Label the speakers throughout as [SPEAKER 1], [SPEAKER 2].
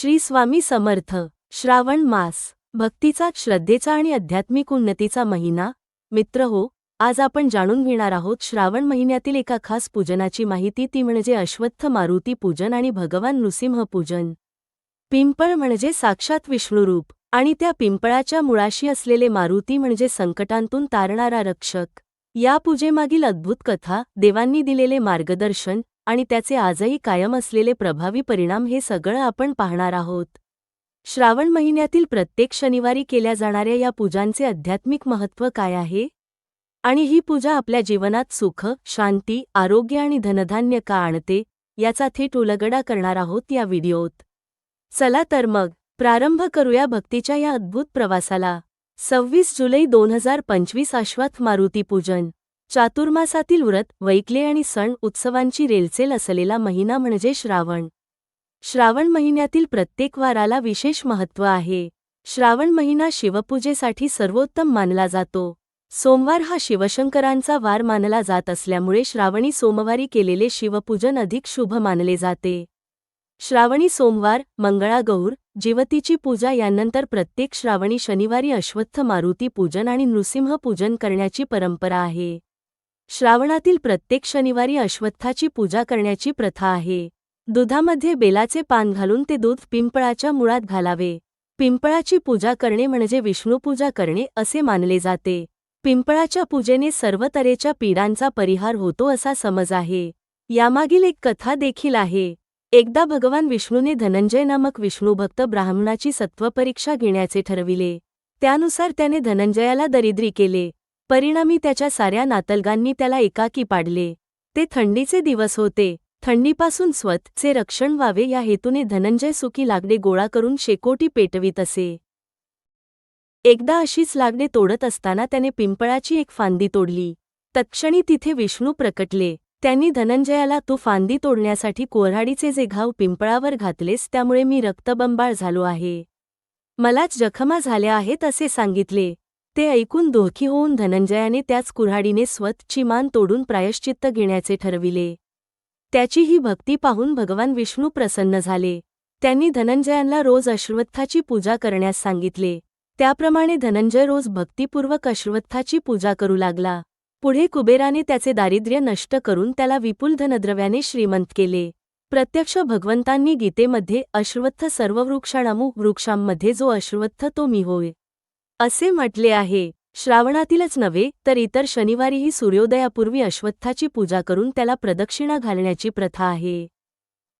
[SPEAKER 1] श्री स्वामी समर्थ श्रावण मास भक्तीचा श्रद्धेचा आणि आध्यात्मिक उन्नतीचा महिना. मित्र हो आज आपण जाणून घेणार आहोत श्रावण महिन्यातील एका खास पूजनाची माहिती. ती म्हणजे अश्वत्थ मारुती पूजन आणि भगवान नृसिंह पूजन. पिंपळ म्हणजे साक्षात विष्णुरूप आणि त्या पिंपळाच्या मुळाशी असलेले मारुती म्हणजे संकटांतून तारणारा रक्षक. या पूजेमागील अद्भुत कथा देवांनी दिलेले मार्गदर्शन आणि त्याचे आजही कायम असलेले प्रभावी परिणाम हे सगळं आपण पाहणार आहोत. श्रावण महिन्यातील प्रत्येक शनिवारी केल्या जाणाऱ्या या पूजांचे आध्यात्मिक महत्त्व काय आहे? आणि ही पूजा आपल्या जीवनात सुख शांती आरोग्य आणि धनधान्य का आणते याचा थेट उलगडा करणार आहोत या व्हिडिओत. चला तर मग प्रारंभ करूया भक्तीच्या या अद्भुत प्रवासाला. सव्वीस जुलै दोन हजार पंचवीस अश्वथ मारुती पूजन चातुर्मासातील व्रत वैकले आणि सण उत्सवांची रेलचेल असलेला महिना म्हणजे श्रावण. श्रावण महिन्यातील प्रत्येक वाराला विशेष महत्त्व आहे. श्रावण महिना शिवपूजेसाठी सर्वोत्तम मानला जातो. सोमवार हा शिवशंकरांचा वार मानला जात असल्यामुळे श्रावणी सोमवारी केलेले शिवपूजन अधिक शुभ मानले जाते. श्रावणी सोमवार मंगळागौर जिवतीची पूजा यानंतर प्रत्येक श्रावणी शनिवारी अश्वत्थ मारुती पूजन आणि नृसिंह पूजन करण्याची परंपरा आहे. श्रावणातील प्रत्येक शनिवारी अश्वत्थाची पूजा करण्याची प्रथा आहे. दुधामध्ये बेलाचे पान घालून ते दूध पिंपळाच्या मुळात घालावे. पिंपळाची पूजा करणे म्हणजे विष्णुपूजा करणे असे मानले जाते. पिंपळाच्या पूजेने सर्व तऱ्हेच्या पीडांचा परिहार होतो असा समज आहे. यामागील एक कथा देखील आहे. एकदा भगवान विष्णूने धनंजय नामक विष्णूभक्त ब्राह्मणाची सत्वपरीक्षा घेण्याचे ठरविले. त्यानुसार त्याने धनंजयाला दरिद्री केले. परिणामी त्याच्या साऱ्या नातलगांनी त्याला एकाकी पाडले. ते थंडीचे दिवस होते. थंडीपासून स्वतचे रक्षण व्हावे या हेतूने धनंजय सुकी लागणे गोळा करून शेकोटी पेटवीत असे. एकदा अशीच लागणे तोडत असताना त्याने पिंपळाची एक फांदी तोडली. तत्क्षणी तिथे विष्णू प्रकटले. त्यांनी धनंजयाला तू फांदी तोडण्यासाठी कोऱ्हाडीचे जे घाव पिंपळावर घातलेस त्यामुळे मी रक्तबंबाळ झालो आहे. मलाच जखमा झाल्या आहेत असे सांगितले. ते ऐकून दोखी होऊन धनंजयाने त्याच कुऱ्हाडीने स्वतःची मान तोडून प्रायश्चित्त घेण्याचे ठरविले. त्याची ही भक्ती पाहून भगवान विष्णू प्रसन्न झाले. त्यांनी धनंजयांना रोज अश्वत्थाची पूजा करण्यास सांगितले. त्याप्रमाणे धनंजय रोज भक्तिपूर्वक अश्वत्थाची पूजा करू लागला. पुढे कुबेराने त्याचे दारिद्र्य नष्ट करून त्याला विपुल धनद्रव्याने श्रीमंत केले. प्रत्यक्ष भगवंतांनी गीतेमध्ये अश्वत्थ सर्ववृक्षाणमु वृक्षांमध्ये जो अश्वत्थ तो मी होय. असे म्हटले आहे. श्रावणातीलच नव्हे तर इतर शनिवारीही सूर्योदयापूर्वी अश्वत्थाची पूजा करून त्याला प्रदक्षिणा घालण्याची प्रथा आहे.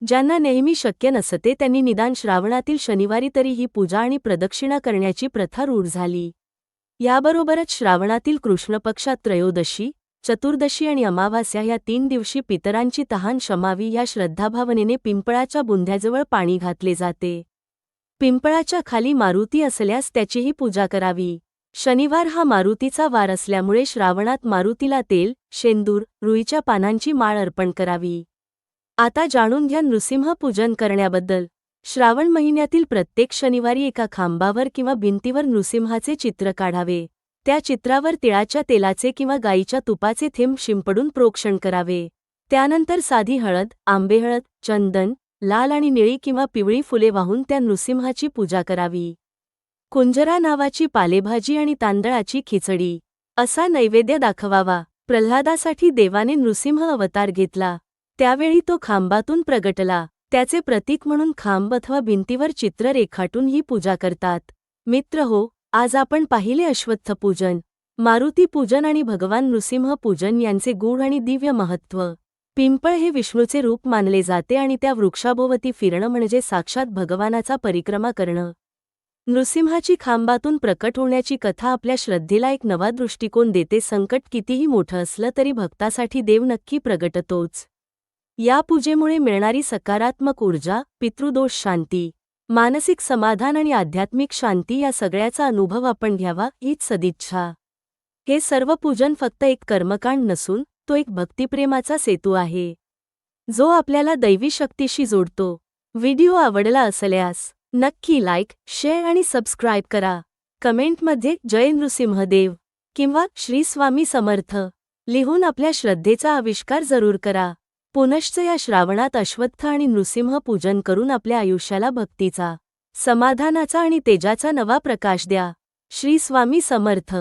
[SPEAKER 1] ज्यांना नेहमी शक्य नसते त्यांनी निदान श्रावणातील शनिवारी तरी ही पूजा आणि प्रदक्षिणा करण्याची प्रथा रूढ झाली. याबरोबरच श्रावणातील कृष्णपक्षात त्रयोदशी चतुर्दशी आणि अमावास्या या तीन दिवशी पितरांची तहान शमावी या श्रद्धाभावनेने पिंपळाच्या बुंध्याजवळ पाणी घातले जाते. पिंपळाच्या खाली मारुती असल्यास त्याचीही पूजा करावी. शनिवार हा मारुतीचा वार असल्यामुळे श्रावणात मारुतीला तेल शेंदूर रुईच्या पानांची माळ अर्पण करावी. आता जाणून घ्या नृसिंह पूजन करण्याबद्दल. श्रावण महिन्यातील प्रत्येक शनिवारी एका खांबावर किंवा भिंतीवर नृसिंहाचे चित्र काढावे. त्या चित्रावर तिळाच्या तेलाचे किंवा गाईच्या तुपाचे थेंब शिंपडून प्रोक्षण करावे. त्यानंतर साधी हळद आंबेहळद चंदन लाल आणि निळी किंवा पिवळी फुले वाहून त्या नृसिंहाची पूजा करावी. कुंजरा नावाची पालेभाजी आणि तांदळाची खिचडी. असा नैवेद्य दाखवावा. प्रल्हादासाठी देवाने नृसिंह अवतार घेतला. त्यावेळी तो खांबातून प्रगटला. त्याचे प्रतीक म्हणून खांब अथवा भिंतीवर चित्र रेखाटून ही पूजा करतात. मित्र हो आज आपण पाहिले अश्वत्थ पूजन मारुती पूजन आणि भगवान नृसिंह पूजन यांचे गूढ आणि दिव्य महत्त्व. पिंपळ हे विष्णूचे रूप मानले जाते आणि त्या वृक्षाभोवती फिरणं म्हणजे साक्षात भगवानाचा परिक्रमा करणं. नृसिंहाची खांबातून प्रकट होण्याची कथा आपल्या श्रद्धेला एक नवा दृष्टिकोन देते. संकट कितीही मोठं असलं तरी भक्तासाठी देव नक्की प्रगटतोच. या पूजेमुळे मिळणारी सकारात्मक ऊर्जा पितृदोष शांती मानसिक समाधान आणि आध्यात्मिक शांती या सगळ्याचा अनुभव आपण घ्यावा हीच सदिच्छा. हे सर्व पूजन फक्त एक कर्मकांड नसून तो एक भक्तिप्रेमाचा सेतू आहे. जो आपल्याला दैवी शक्तीशी जोडतो. व्हिडिओ आवडला असल्यास नक्की लाईक शेअर आणि सबस्क्राईब करा. कमेंटमध्ये जय नृसिंहदेव किंवा श्री स्वामी समर्थ लिहून आपल्या श्रद्धेचा आविष्कार जरूर करा. पुनश्च या श्रावणात अश्वत्थ आणि नृसिंह पूजन करून आपल्या आयुष्याला भक्तीचा समाधानाचा आणि तेजाचा नवा प्रकाश द्या. श्री स्वामी समर्थ